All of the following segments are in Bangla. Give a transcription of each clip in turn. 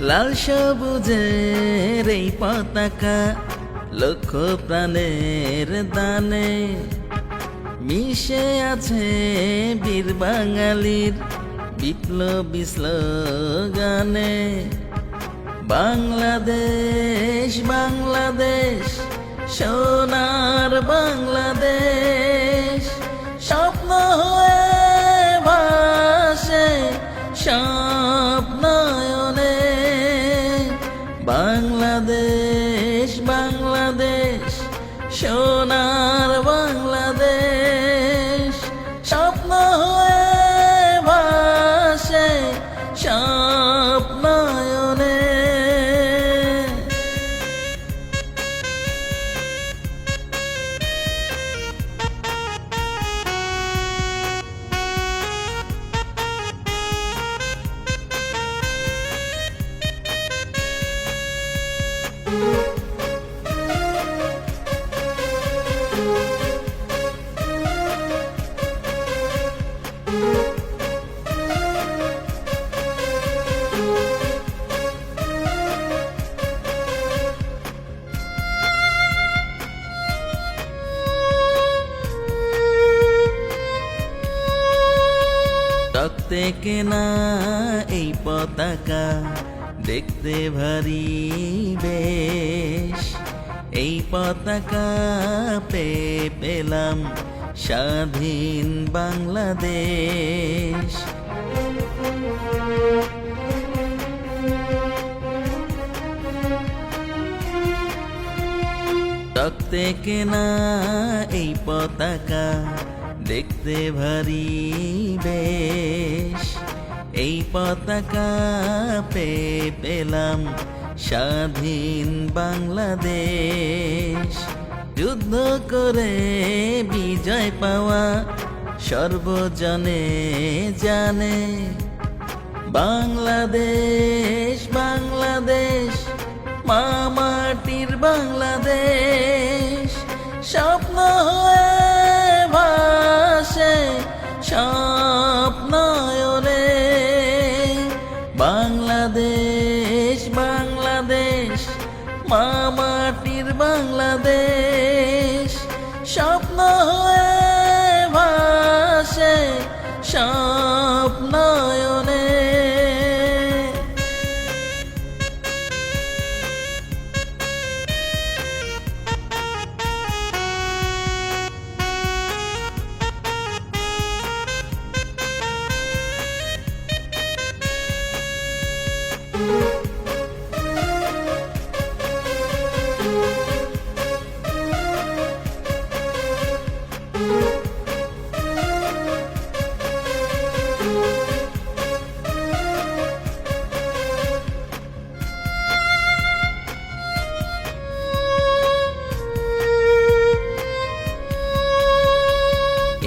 লাল সবুজের এই পতাকা লক্ষ প্রাণের দানে। মিশে আছে বীর বাঙালির বিপ্লবী স্লোগানে। বাংলাদেশ বাংলাদেশ, সোনার বাংলাদেশ। সোনার রক্তে কেনা এই পতাকা দেখতে ভারী বেশ। এই পতাকা পে পেলাম স্বাধীন বাংলাদেশ। রক্তে কেনা এই পতাকা দেখতে ভারী বেশ। এই পতাকা পে পেলাম স্বাধীন বাংলাদেশ। যুদ্ধ করে বিজয় পাওয়া সর্বজনে জানে। বাংলাদেশ বাংলাদেশ মামাটির বাংলাদেশ। স্বপ্ন বাংলাদেশ স্বপ্ন হয়ে ভাসে স্বপ্নয়নে।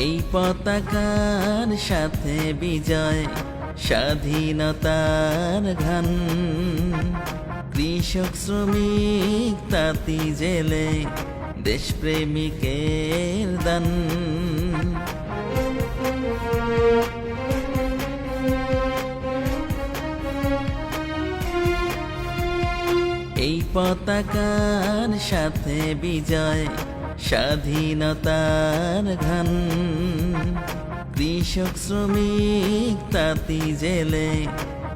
এই পতাকার সাথে বিজয়, স্বাধীনতার ঘান কৃষক, শ্রমিক, তাঁতি, জেলে, দেশপ্রেমিকের দান। এই পতাকার সাথে বিজয় স্বাধীনতার ঘান। কৃষক, শ্রমিক, তাঁতি, জেলে,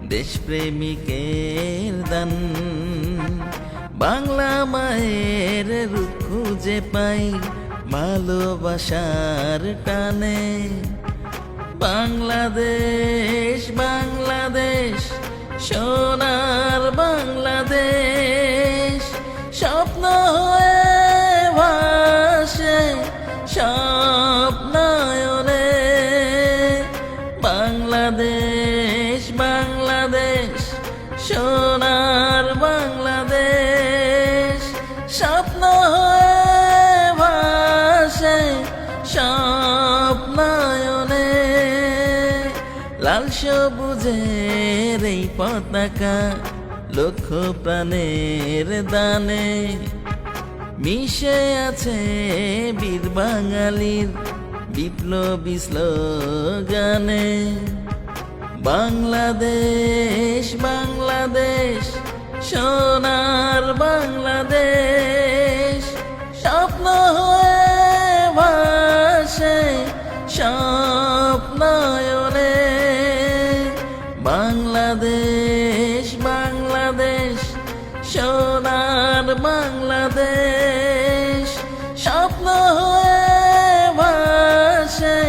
দেশপ্রেমিকের দান। বাংলা মায়ের রূপ খুঁজে পাই ভালোবাসার টানে। বাংলাদেশ বাংলাদেশ, সোনার বাংলাদেশ। সবুজের এই পতাকা লক্ষ প্রাণের দানে। মিশে আছে বীর বাঙালির বিপ্লবী স্লোগানে। বাংলাদেশ বাংলাদেশ, সোনার বাংলাদেশ। বাংলাদেশ বাংলাদেশ সোনার বাংলাদেশ স্বপ্ন হয়ে ভাসে